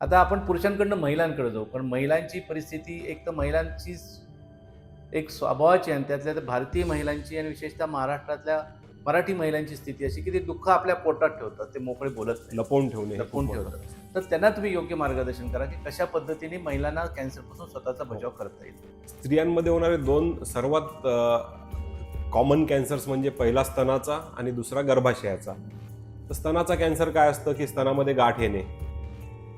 आता आपण पुरुषांकडनं महिलांकडे जाऊ पण महिलांची परिस्थिती एक तर महिलांची एक स्वभावाची आणि त्यातल्या त्या भारतीय महिलांची आणि विशेषतः महाराष्ट्रातल्या मराठी महिलांची स्थिती अशी की ते दुःख आपल्या पोटात ठेवतात ते मोकळे बोलत नाही लपवून ठेवणे हे लपवून ठेवतात. तर त्यांना तुम्ही योग्य मार्गदर्शन करा की कशा पद्धतीने महिलांना कॅन्सरपासून स्वतःचा बचाव करता येईल. स्त्रियांमध्ये होणारे दोन सर्वात कॉमन कॅन्सर्स म्हणजे पहिला स्तनाचा आणि दुसरा गर्भाशयाचा. तर स्तनाचा कॅन्सर काय असतं की स्तनामध्ये गाठ येणे.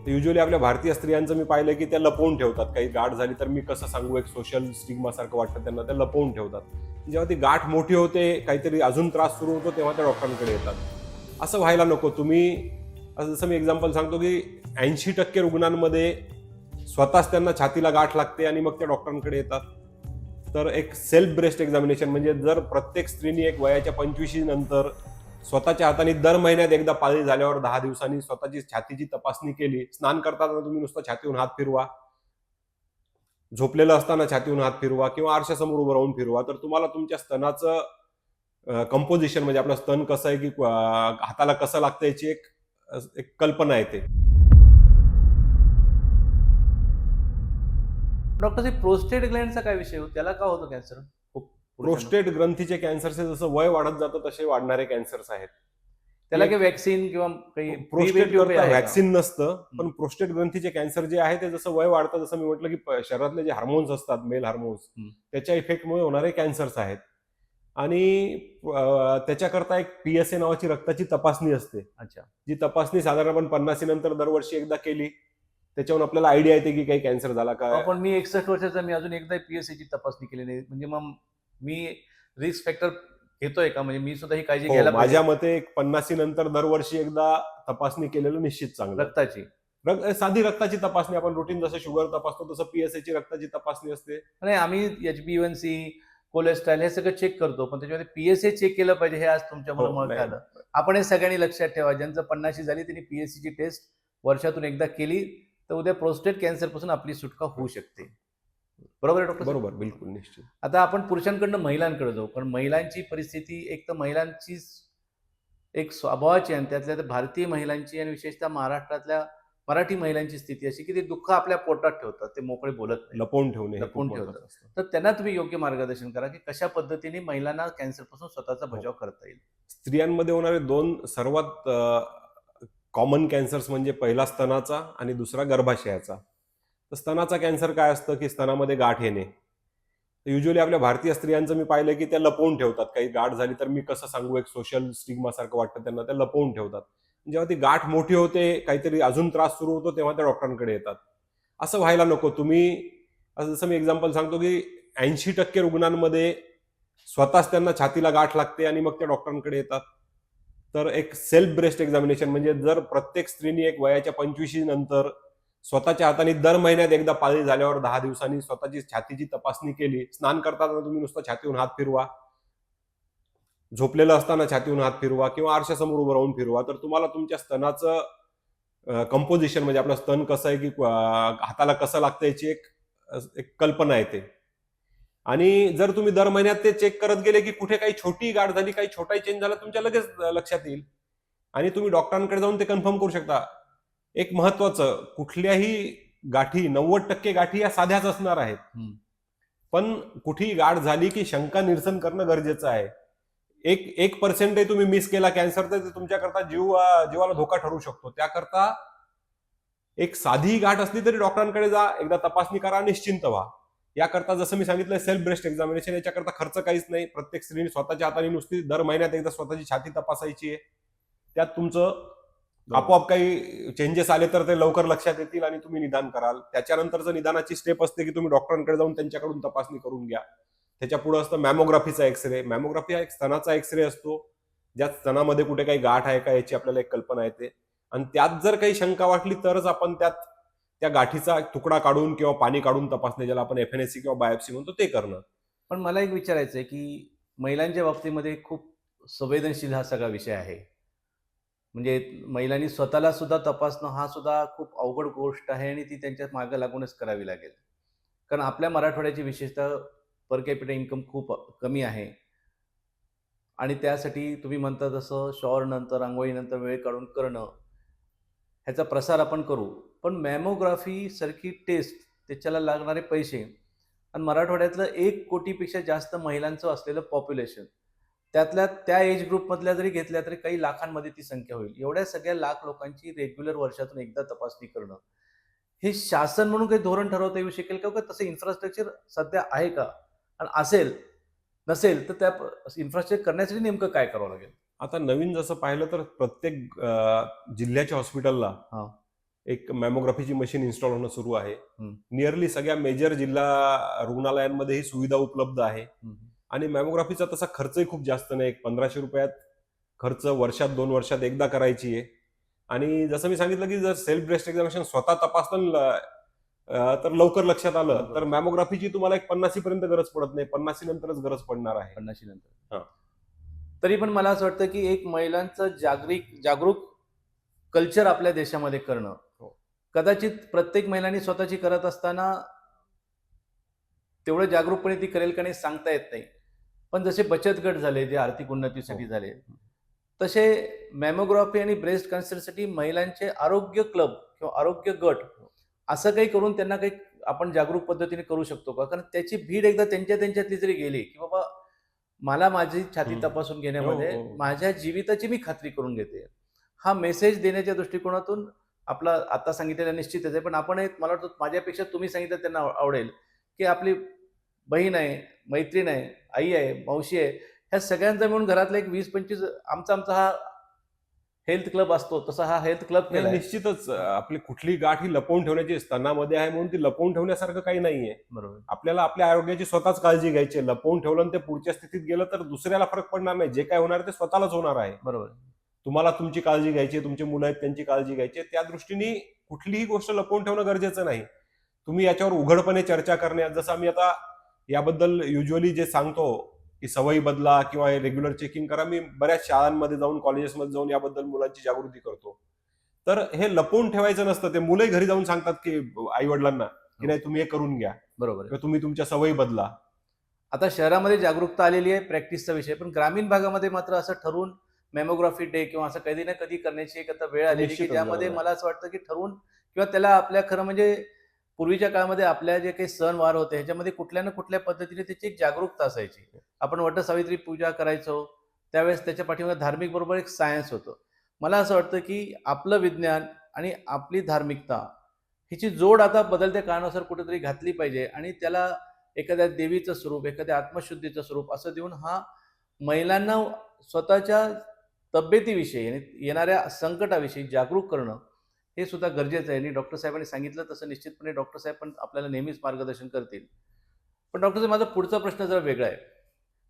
युजली आपल्या भारतीय स्त्रियांचं मी पाहिलं की त्या लपवून ठेवतात. काही गाठ झाली तर मी कसं सांगू एक सोशल स्टिग्मा सारखं वाटतं त्यांना त्या लपवून ठेवतात. जेव्हा ती गाठ मोठी होते काहीतरी अजून त्रास सुरू होतो तेव्हा त्या डॉक्टरांकडे येतात. असं व्हायला नको. तुम्ही असं जसं मी एक्झाम्पल सांगतो की ऐंशी टक्के रुग्णांमध्ये स्वतःच त्यांना छातीला गाठ लागते आणि मग त्या डॉक्टरांकडे येतात. तर एक सेल्फ ब्रेस्ट एक्झामिनेशन म्हणजे जर प्रत्येक स्त्रीने एक वयाच्या पंचवीशी नंतर स्वतःच्या हाताने दर महिन्यात एकदा पाळी झाल्यावर दहा दिवसांनी स्वतःची छातीची तपासणी केली. स्नान करताना तुम्ही नुसतं छातीहून हात फिरवा. झोपलेलं असताना छातीहून हात फिरवा किंवा आरशासमोर उभं राहून फिरवा. तर तुम्हाला तुमच्या स्तनाचं कंपोजिशन म्हणजे आपलं स्तन कसं आहे की हाताला कसं लागतं याची एक एक कल्पना येते. डॉक्टर प्रोस्टेट ग्लँडचा काय विषय त्याला का होतो कॅन्सर प्रोस्टेट ग्रंथीचे कॅन्सरचे जसं वय वाढत जातं तसे वाढणारे कॅन्सर्स आहेत. त्याला काही वॅक्सिन किंवा काही प्रोस्टेट? व्हॅक्सिन नसतं पण प्रोस्टेट ग्रंथीचे कॅन्सर जे आहे ते जसं वय वाढतं जसं मी म्हटलं की शरीरातले जे हार्मोन्स असतात मेल हार्मोन्स. त्याच्या इफेक्टमुळे होणारे कॅन्सर्स आहेत. आणि त्याच्याकरता एक पी एस ए नावाची रक्ताची तपासणी असते. अच्छा. जी तपासणी साधारण आपण पन्नासी नंतर दरवर्षी एकदा केली त्याच्यावरून आपल्याला आयडिया येते की काही कॅन्सर झाला का? पण मी एकसष्ट वर्षाचा मी अजून एकदा पीएससी ची तपासणी केली नाही. म्हणजे मग मी रिस्क फॅक्टर घेतोय का? म्हणजे मी सुद्धा ही काळजी हो, घ्यायला माझ्या मते एक पन्नासी नंतर दरवर्षी एकदा तपासणी केलेलं निश्चित चांगलं. रक्ताची. रक्त- साधी रक्ताची तपासणी आपण रुटीन जसं शुगर तपासतो तसं पीएसए ची रक्ताची तपासणी असते. नाही आम्ही H B one C cholesterol हे सगळं चेक करतो पण त्याच्यामध्ये पीएसए चेक केलं पाहिजे हे आज तुमच्या हो, मला नाही. कळलं आपण हे सगळ्यांनी लक्षात ठेवा ज्यांचं पन्नाशी झाली त्यांनी पीएससी ची टेस्ट वर्षातून एकदा केली तर उद्या प्रोस्टेट कॅन्सरपासून आपली सुटका होऊ शकते. बरोबर आहे डॉक्टर बरोबर बिलकुल निश्चित. आता आपण पुरुषांकडनं महिलांकडे जाऊ पण महिलांची परिस्थिती एक तर महिलांची एक स्वभावाची आणि त्यातल्या त्या भारतीय महिलांची आणि विशेषतः महाराष्ट्रातल्या मराठी महिलांची स्थिती अशी की ते दुःख आपल्या पोटात ठेवतात ते मोकळे बोलत नाही लपवून ठेवणे हे लपवून ठेवतात. तर त्यांना तुम्ही योग्य मार्गदर्शन करा की कशा पद्धतीने महिलांना कॅन्सरपासून स्वतःचा बचाव करता येईल. स्त्रियांमध्ये होणारे दोन सर्वात कॉमन कॅन्सर्स म्हणजे पहिला स्तनाचा आणि दुसरा गर्भाशयाचा. तर स्तनाचा कॅन्सर काय असतं की स्तनामध्ये गाठ येणे? युजली आपल्या भारतीय स्त्रियांचं मी पाहिलं की त्या लपवून ठेवतात. काही गाठ झाली तर मी कसं सांगू? एक सोशल स्टिग्मासारखं वाटतं त्यांना. त्या लपवून ठेवतात. जेव्हा ती गाठ मोठी होते काहीतरी अजून त्रास सुरू होतो तेव्हा त्या डॉक्टरांकडे येतात. असं व्हायला नको. तुम्ही असं जसं मी एक्झाम्पल सांगतो की ऐंशी टक्के रुग्णांमध्ये स्वतःच त्यांना छातीला गाठ लागते आणि मग त्या डॉक्टरांकडे येतात. तर एक सेल्फ ब्रेस्ट एक्झामिनेशन म्हणजे जर प्रत्येक स्त्रीने एक वयाच्या पंचवीशी नंतर स्वतःच्या हाताने दर महिन्यात एकदा पाळी झाल्यावर दहा दिवसांनी स्वतःची छातीची तपासणी केली. स्नान करताना तुम्ही नुसतं छातीहून हात फिरवा. झोपलेलं असताना छातीहून हात फिरवा किंवा आरशासमोर उभं राहून फिरवा. तर तुम्हाला तुमच्या स्तनाचं कंपोजिशन म्हणजे आपलं स्तन कसं आहे की हाताला कसं लागतं याची एक एक कल्पना येते. आणि जर तुम्ही दर महिन्यात ते चेक करत गेले की कुठे काही छोटी गाठ झाली काही छोटाही चेंज झाला तुमच्या लगेच लक्षात येईल. आणि तुम्ही डॉक्टरांकडे जाऊन ते कन्फर्म करू शकता. एक महत्वाचं कुठल्याही गाठी नव्वद टक्के गाठी या साध्याच असणार आहेत. पण कुठेही गाठ झाली की शंका निरसन करणं गरजेचं आहे. एक एक पर्सेंटही तुम्ही मिस केला कॅन्सर तर तुमच्याकरता जीव जीवाला धोका ठरू शकतो. त्याकरता एक साधी गाठ असली तरी डॉक्टरांकडे जा एकदा तपासणी करा निश्चिंत व्हा. याकरता जसं मी सांगितलं सेल्फ ब्रेस्ट एक्झामिनेशन याच्याकरता खर्च काहीच नाही. प्रत्येक स्त्रीने स्वतःच्या हाताने नुसती दर महिन्यात एकदा स्वतःची छाती तपासायची आहे. त्यात तुमचं आपोआप काही चेंजेस आले तर ते लवकर लक्षात येतील आणि तुम्ही निदान कराल. त्याच्यानंतरचं निदानाची स्टेप असते की तुम्ही डॉक्टरांकडे जाऊन त्यांच्याकडून तपासणी करून घ्या. त्याच्या पुढे असतं मॅमोग्राफीचा एक्सरे मॅमोग्राफी हा एक स्तनाचा एक्सरे असतो. ज्यात स्तनामध्ये कुठे काही गाठ आहे का याची आपल्याला एक कल्पना येते. आणि त्यात जर काही शंका वाटली तरच आपण त्यात त्या गाठीचा तुकडा काढून किंवा पाणी काढून तपासणे ज्याला आपण एफ एन एस सी किंवा बायोप्सी म्हणतो ते करणं. पण मला एक विचारायचं आहे की महिलांच्या बाबतीमध्ये खूप संवेदनशील हा सगळा विषय आहे. म्हणजे महिलांनी स्वतःला सुद्धा तपासणं हा सुद्धा खूप अवघड गोष्ट आहे आणि ती त्यांच्या मागं लागूनच करावी लागेल. कारण आपल्या मराठवाड्याची विशेषतः पर कॅपिटल इन्कम खूप कमी आहे. आणि त्यासाठी तुम्ही म्हणता तसं शॉवर नंतर आंघोळीनंतर वेळ काढून करणं ह्याचा प्रसार आपण करू. पण मॅमोग्राफी सारखी टेस्ट त्याच्याला लागणारे पैसे. आणि मराठवाड्यातलं एक कोटीपेक्षा जास्त महिलांचं असलेलं पॉप्युलेशन त्यातल्या त्या एज ग्रुपमधल्या जरी घेतल्या तरी काही लाखांमध्ये ती संख्या होईल. एवढ्या सगळ्या लाख लोकांची रेग्युलर वर्षातून एकदा तपासणी करणं. हे शासन म्हणून काही धोरण ठरवता येऊ शकेल का? तसं इन्फ्रास्ट्रक्चर सध्या आहे का? आणि असेल नसेल तर त्या इन्फ्रास्ट्रक्चर करण्यासाठी नेमकं काय करावं लागेल? आता नवीन जसं पाहिलं तर प्रत्येक जिल्ह्याच्या हॉस्पिटलला. एक मॅमोग्राफीची मशीन इन्स्टॉल होणं सुरू आहे. नियरली सगळ्या मेजर जिल्हा रुग्णालयांमध्ये ही सुविधा उपलब्ध आहे. आणि मॅमोग्राफीचा तसा खर्चही खूप जास्त नाही. एक पंधराशे रुपयात खर्च वर्षात दोन वर्षात एकदा करायची आहे. आणि जसं मी सांगितलं की जर सेल्फ ब्रेस्ट एक्झामिनेशन स्वतः तपासलं तर लवकर लक्षात आलं. तर मॅमोग्राफीची तुम्हाला एक पन्नासी पर्यंत गरज पडत नाही. पन्नासी नंतरच गरज पडणार आहे. पन्नाशी नंतर हा. तरी पण मला असं वाटतं की एक महिलांचं जागरिक जागरूक कल्चर आपल्या देशामध्ये करणं. हो. कदाचित प्रत्येक महिलांनी स्वतःची करत असताना तेवढं जागरूकपणे ती करेल का नाही सांगता येत नाही. पण जसे बचत गट झाले जे आर्थिक उन्नतीसाठी हो. झाले तसे मॅमोग्राफी आणि ब्रेस्ट कॅन्सरसाठी महिलांचे आरोग्य क्लब किंवा आरोग्य गट असं काही करून त्यांना काही आपण जागरूक पद्धतीने करू शकतो का कारण त्याची भीड एकदा त्यांच्या त्यांच्यातली जरी गेली की बाबा मला माझी छाती. तपासून घेण्यामध्ये हो, हो. माझ्या जीविताची मी खात्री करून घेते हा मेसेज देण्याच्या दृष्टिकोनातून आपला आता सांगितलेला निश्चितच आहे पण आपण एक मला वाटतं माझ्यापेक्षा तुम्ही सांगितलं त्यांना आव- आवडेल की आपली बहीण आहे मैत्रीण आहे आई आहे मावशी आहे ह्या सगळ्यांचा मिळून घरातला एक वीस पंचवीस आमचा आमचा हा हेल्थ क्लब असतो तसा हा हेल्थ क्लब निश्चितच आपली कुठली गाठ ही लपवून ठेवण्याची स्तनामध्ये आहे म्हणून ती लपवून ठेवण्यासारखं काही नाहीये. बरोबर. आपल्याला आपल्या आरोग्याची स्वतःच काळजी घ्यायची. लपवून ठेवलं ते पुढच्या स्थितीत गेलं तर दुसऱ्याला फरक पडणार नाही. जे काय होणार ते स्वतःलाच होणार आहे. बरोबर. तुम्हाला तुमची काळजी घ्यायची तुमची मुलं आहेत त्यांची काळजी घ्यायची. त्या दृष्टीने कुठलीही गोष्ट लपवून ठेवणं गरजेचं नाही. तुम्ही याच्यावर उघडपणे चर्चा करण्यात जसं आम्ही आता याबद्दल युजली जे सांगतो की सवयी बदला किंवा रेग्युलर चेकिंग करा. मी बऱ्याच शाळांमध्ये जाऊन कॉलेजेसमध्ये जाऊन याबद्दल मुलांची जागृती करतो. तर हे लपवून ठेवायचं नसतं. ते मुलंही घरी जाऊन सांगतात की आई वडिलांना की नाही तुम्ही हे करून घ्या. बरोबर तुम्ही तुमच्या सवयी बदला. आता शहरामध्ये जागरूकता आलेली आहे प्रॅक्टिसचा विषय. पण ग्रामीण भागामध्ये मात्र असं ठरवून मेमोग्राफी डे किंवा असं कधी ना कधी करण्याची एक आता वेळ आलेली की ज्यामध्ये. मला असं वाटतं की ठरवून किंवा त्याला आपल्या खरं म्हणजे पूर्वीच्या काळामध्ये आपल्या जे काही सणवार होते ह्याच्यामध्ये कुठल्या ना कुठल्या पद्धतीने त्याची एक जागरूकता असायची. आपण वट सावित्री पूजा करायचो त्यावेळेस त्याच्या पाठीमागे धार्मिक बरोबर एक सायन्स होतं. मला असं वाटतं की आपलं विज्ञान आणि आपली धार्मिकता हिची जोड आता बदलत्या काळानुसार कुठेतरी घातली पाहिजे आणि त्याला एखाद्या देवीचं स्वरूप एखाद्या आत्मशुद्धीचं स्वरूप असं देऊन हा महिलांना स्वतःच्या तब्येतीविषयी आणि येणाऱ्या संकटाविषयी जागरूक करणं हे सुद्धा गरजेचं आहे. आणि डॉक्टर साहेबांनी सांगितलं तसं निश्चितपणे डॉक्टर साहेब पण आपल्याला नेहमीच मार्गदर्शन करतील. पण डॉक्टर साहेब माझा पुढचा प्रश्न जरा वेगळा आहे.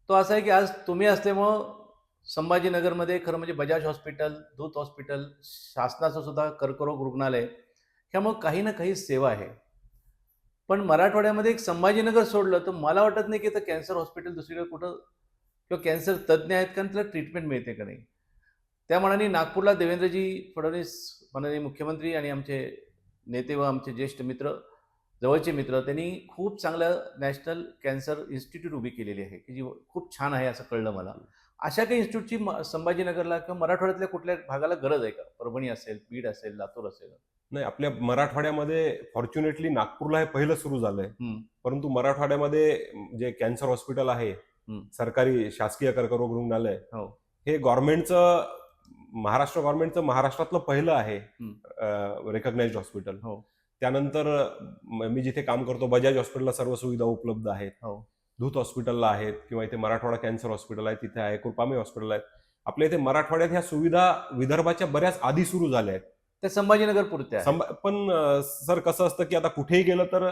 तो असा आहे की आज तुम्ही असल्यामुळं संभाजीनगरमध्ये खरं म्हणजे बजाज हॉस्पिटल दूत हॉस्पिटल शासनाचं सुद्धा कर्करोग रुग्णालय ह्यामुळं काही ना काही सेवा आहे. पण मराठवाड्यामध्ये एक संभाजीनगर सोडलं तर मला वाटत नाही की तर कॅन्सर हॉस्पिटल दुसरीकडे कुठं किंवा कॅन्सर तज्ज्ञ आहेत कारण त्याला ट्रीटमेंट मिळते का नाही? त्या मनाने नागपूरला देवेंद्रजी फडणवीस माननीय मुख्यमंत्री आणि आमचे नेते व आमचे ज्येष्ठ मित्र जवळचे मित्र त्यांनी खूप चांगलं नॅशनल कॅन्सर इन्स्टिट्यूट उभी केलेली आहे की जी खूप छान आहे असं कळलं मला अशा काही इन्स्टिट्यूटची म- संभाजीनगरला किंवा मराठवाड्यातल्या कुठल्या भागाला गरज आहे का परभणी असेल बीड असेल लातूर असेल नाही आपल्या मराठवाड्यामध्ये फॉर्च्युनेटली नागपूरला हे पहिलं सुरू झालंय. परंतु मराठवाड्यामध्ये जे कॅन्सर हॉस्पिटल आहे. सरकारी शासकीय कर्करोग रुग्णालय हो. हे गव्हर्नमेंटचं महाराष्ट्र गव्हर्नमेंटचं महाराष्ट्रातलं पहिलं आहे. रेकग्नाइज्ड हॉस्पिटल हो. त्यानंतर म- जिथे काम करतो बजाज हॉस्पिटलला सर्व सुविधा उपलब्ध आहेत हो. धूत हॉस्पिटलला आहेत किंवा इथे मराठवाडा कॅन्सर हॉस्पिटल आहे तिथे आहे कृपामी हॉस्पिटल आहेत आपल्या इथे मराठवाड्यात ह्या सुविधा विदर्भाच्या बऱ्याच आधी सुरू झाल्या आहेत ते संभाजीनगर पुरते पण सर कसं असतं की आता कुठेही गेलं तर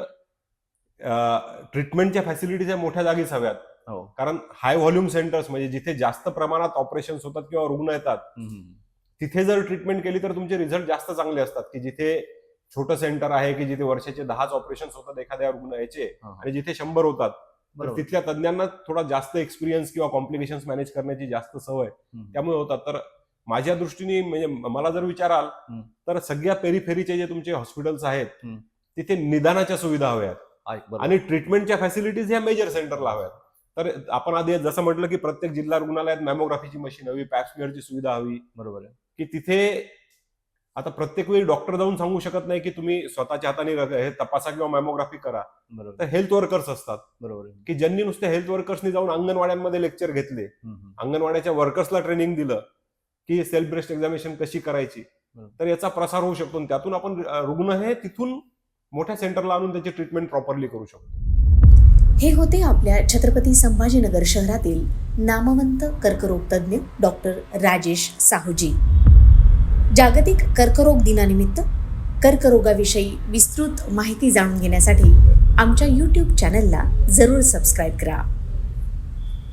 ट्रीटमेंटच्या फॅसिलिटीज मोठ्या जागीच हव्यात हो कारण हाय व्हॉल्यूम सेंटर्स म्हणजे जिथे जास्त प्रमाणात ऑपरेशन होतात किंवा रुग्ण येतात. तिथे जर ट्रीटमेंट केली तर तुमचे रिझल्ट जास्त चांगले असतात की जिथे छोटं सेंटर आहे की जिथे वर्षाचे दहाच ऑपरेशन होतात एखाद्या रुग्ण याचे हा. आणि जिथे शंभर होतात तर. तिथल्या तज्ञांना थोडा जास्त एक्सपिरियन्स किंवा कॉम्प्लिकेशन मॅनेज करण्याची जास्त सवय. त्यामुळे होतात तर माझ्या दृष्टीने म्हणजे मला जर विचाराल. तर सगळ्या पेरिफेरीचे जे तुमचे हॉस्पिटल्स आहेत. तिथे निदानाच्या सुविधा हव्यात. आणि ट्रीटमेंटच्या फॅसिलिटीज ह्या मेजर सेंटरला हव्यात तर आपण आधी जसं म्हटलं की प्रत्येक जिल्हा रुग्णालयात मॅमोग्राफीची मशीन हवी पॅप्समिअरची सुविधा हवी. बरोबर आहे. की तिथे आता प्रत्येक वेळी डॉक्टर जाऊन सांगू शकत नाही की तुम्ही स्वतःच्या हाताने हे तपासा किंवा मॅमोग्राफी करा. बरोबर. तर हेल्थ वर्कर्स असतात. बरोबर. की ज्यांनी नुसते हेल्थ वर्कर्सनी जाऊन अंगणवाड्यांमध्ये लेक्चर घेतले. अंगणवाड्याच्या वर्कर्सला ट्रेनिंग दिलं की सेल्फ ब्रेस्ट एक्झामिनेशन कशी करायची. तर याचा प्रसार होऊ शकतो. त्यातून आपण रुग्ण हे तिथून मोठ्या सेंटरला आणून त्याची ट्रीटमेंट प्रॉपरली करू शकतो. हे होते आपल्या छत्रपती संभाजीनगर शहरातील नामवंत कर्करोग तज्ज्ञ डॉक्टर राजेश साहूजी. जागतिक कर्करोग दिनानिमित्त कर्करोगाविषयी विस्तृत माहिती जाणून घेण्यासाठी आमच्या यूट्यूब चॅनलला जरूर सबस्क्राईब करा.